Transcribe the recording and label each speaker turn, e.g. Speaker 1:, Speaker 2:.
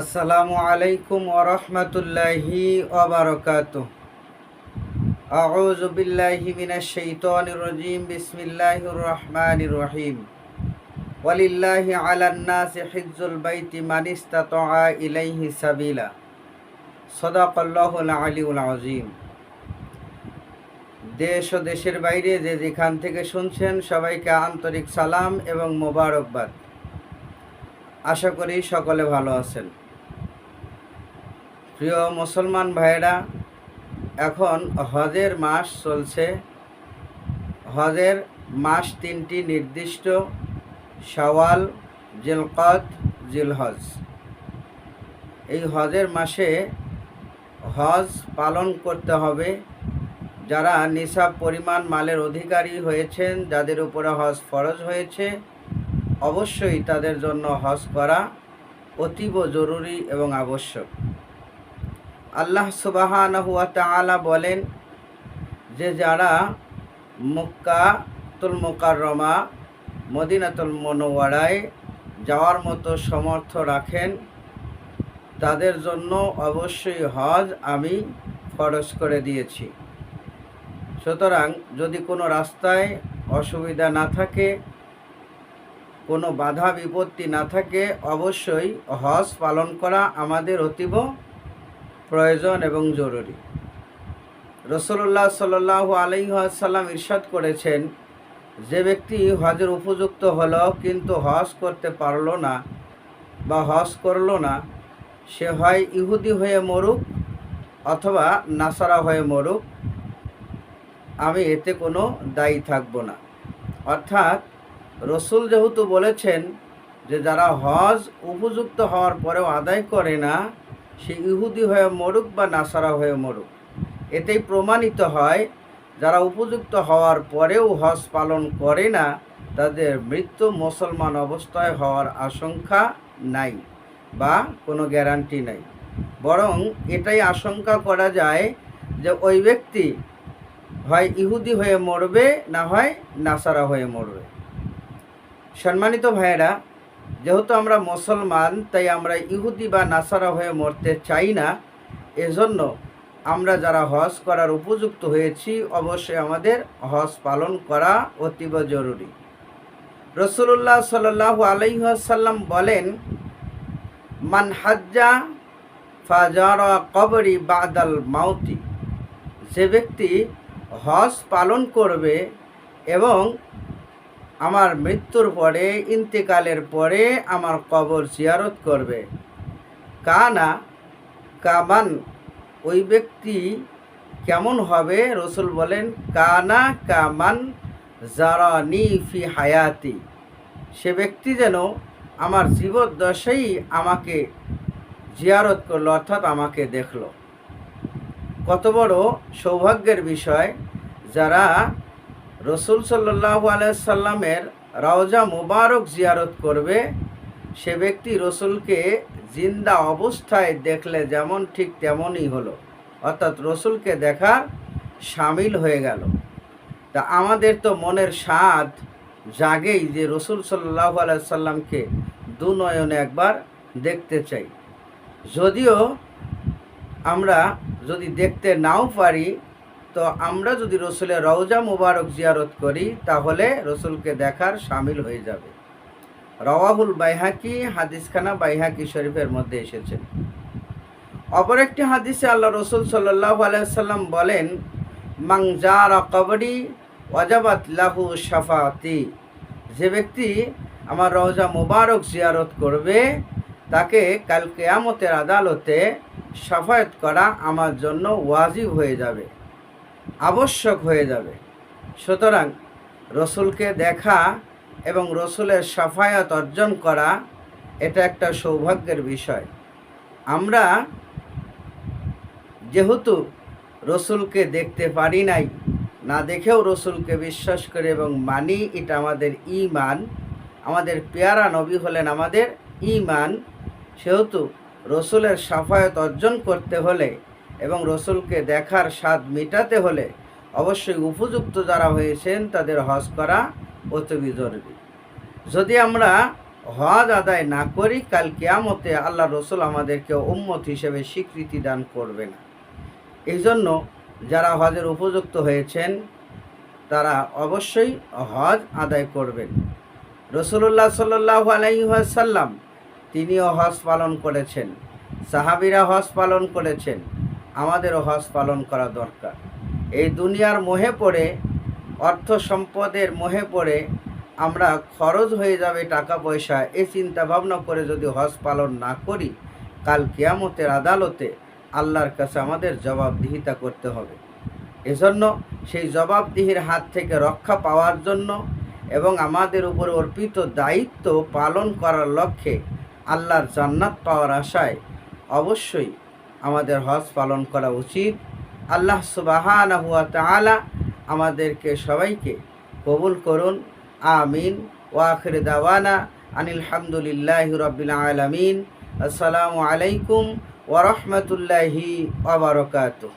Speaker 1: আসসালামু আলাইকুম ওরহমতুল্লাহি ওবরকাত আউযু বিল্লাহি মিনাশ শাইতানির রাজিম, বিসমিল্লাহির রহমানির রহিম। ওয়ালিল্লাহি আলান নাসি হিজ্জুল বাইতি মান ইসতাতাআ ইলাইহি সাবিলা। সাদাকাল্লাহুল আলিউল আযীম। দেশ ও দেশের বাইরে যে যেখান থেকে শুনছেন, সবাইকে আন্তরিক সালাম এবং মোবারকবাদ। আশা করি সকলে ভালো আছেন। প্রিয় মুসলমান ভাইয়েরা, এখন হজের মাস চলছে। হজের মাস তিনটি নির্দিষ্ট সওয়াল জিলকত জিলহজ। এই হজের মাসে হজ পালন করতে হবে। যারা নিসাব পরিমাণ মালের অধিকারী হয়েছেন, যাদের উপরে হজ ফরজ হয়েছে, অবশ্যই তাদের জন্য হজ করা অতীব জরুরি এবং আবশ্যক। আল্লাহ সুবাহান হুয়া তালা বলেন যে যারা মক্কা তুল মোকাররমা, মদিনাতুল মনোয়ারায় যাওয়ার মতো সমর্থ রাখেন, তাদের জন্য অবশ্যই হজ আমি খরচ করে দিয়েছি। সুতরাং যদি কোনো রাস্তায় অসুবিধা না থাকে, কোনো বাধা বিপত্তি না থাকে, অবশ্যই হজ পালন করা আমাদের অতীব প্রয়োজন এবং জরুরি। রসুল্লাহ সাল্লাহ আলহাসাল্লাম ইরশাদ করেছেন, যে ব্যক্তি হজের উপযুক্ত হলো কিন্তু হজ করতে পারল না বা হজ করল না, সে হয় ইহুদি হয়ে মরুক অথবা নাসারা হয়ে মরুক, আমি এতে কোনো দায়ী থাকব না। অর্থাৎ রসুল যেহেতু বলেছেন যে যারা হজ উপযুক্ত হওয়ার পরেও আদায় করে না সে ইহুদি হয়ে মরুক বা নাসারা হয়ে মরুক। এতেই প্রমাণিত হয়, যারা উপযুক্ত হওয়ার পরেও হজ পালন করে না, তাদের মৃত্যু মুসলমান অবস্থায় হওয়ার আশঙ্কা নাই বা কোনো গ্যারান্টি নাই। বরং এটাই আশঙ্কা করা যায় যে ওই ব্যক্তি হয় ইহুদি হয়ে মরবে, না হয় নাসারা হয়ে মরবে। সম্মানিত ভাইয়েরা যেহেতু আমরা মুসলমান, তাই আমরা ইহুদি বা নাসারা হয়ে মরতে চাই না। এজন্য আমরা যারা হজ করার উপযুক্ত হয়েছি, অবশ্যই আমাদের হজ পালন করা অতীব জরুরি। রসুল্লাহ সাল্লাহ আলহাসাল্লাম বলেন, মান হাজ্জা ফাজারা কবরি বাদাল মাউতি। যে ব্যক্তি হজ পালন করবে এবং আমার মৃত্যুর পরে, ইন্তেকালের পরে আমার কবর জিয়ারত করবে। কানা, কামান, ওই ব্যক্তি কেমন হবে? রসুল বলেন, কানা কামান জারানি ফি হায়াতি। সে ব্যক্তি যেন আমার জীবদ্দশাই আমাকে জিয়ারত করল, অর্থাৎ আমাকে দেখল। কত বড় সৌভাগ্যের বিষয়, যারা রসুল সাল্লাহ আলাইসাল্লামের রওজা মুবারক জিয়ারত করবে, সে ব্যক্তি রসুলকে জিন্দা অবস্থায় দেখলে যেমন ঠিক তেমনই হলো। অর্থাৎ রসুলকে দেখার সামিল হয়ে গেল। তা আমাদের তো মনের স্বাদ জাগেই যে রসুল সাল্লাহ আলাইসাল্লামকে দু নয়নে একবার দেখতে চাই। যদিও আমরা যদি দেখতে নাও পারি তো আমরা যদি রসুলের রওজা মুবারক জিয়ারত করি, তাহলে রসুলকে দেখার সামিল হয়ে যাবে। রওয়াহুল বাইহাকি হাদিসখানা বাইহাকি শরীফের মধ্যে এসেছে। অপর একটি হাদিসে আল্লাহ রসুল সাল্লাহ আলাইসাল্লাম বলেন মাংজারা কবরি ওয়াজাবাত লাহু সাফাতি যে ব্যক্তি আমার রওজা মুবারক জিয়ারত করবে, তাকে কাল কেয়ামতের আদালতে সাফায়াত করা আমার জন্য ওয়াজিব হয়ে যাবে। আবশ্যক হয়ে যাবে। সুতরাং রসুলকে দেখা এবং রসুলের সাফায়াত অর্জন করা এটা একটা সৌভাগ্যের বিষয়। আমরা যেহেতু রসুলকে দেখতে পারি নাই, না দেখেও রসুলকে বিশ্বাস করে এবং মানি এটা আমাদের ইমান আমাদের পেয়ারা নবী হলেন আমাদের ইমান সেহেতু রসুলের সাফায়ত অর্জন করতে হলে এবং রসুলকে দেখার স্বাদ মেটাতে হলে অবশ্যই উপযুক্ত যারা হয়েছেন তাদের হজ করা অতি জরুরি। যদি আমরা হজ আদায় না করি, কাল কেয়ামতে আল্লাহ রসুল আমাদেরকে উম্মত হিসেবে স্বীকৃতি দান করবে না। এই জন্য যারা হজের উপযুক্ত হয়েছেন, তারা অবশ্যই হজ আদায় করবেন। রসুল্লাহ সাল্লাহ আলাইসাল্লাম তিনিও হজ পালন করেছেন। সাহাবিরা হজ পালন করেছেন। আমাদেরও হজ পালন করা দরকার। এই দুনিয়ার মোহে পড়ে, অর্থ সম্পদের মোহে পড়ে আমরা খরচ হয়ে যাবে টাকা পয়সা, এই চিন্তা ভাবনা করে যদি হজ পালন না করি, কাল কেয়ামতের আদালতে আল্লাহর কাছে আমাদের জবাবদিহিতা করতে হবে। এজন্য সেই জবাবদিহির হাত থেকে রক্ষা পাওয়ার জন্য এবং আমাদের উপর অর্পিত দায়িত্ব পালন করার লক্ষ্যে আল্লাহর জান্নাত পাওয়ার আশায় অবশ্যই আমাদের হজ পালন করা উচিত। আল্লাহ সুবাহানা হুয়া আমাদেরকে সবাইকে কবুল করুন। আমিন। ওয়াখির দাওয়ানা আনিলহামদুলিল্লাহ রবিল আলমিন। আসসালামু আলাইকুম ওরহমতুল্লাহি ওবরকাতুহ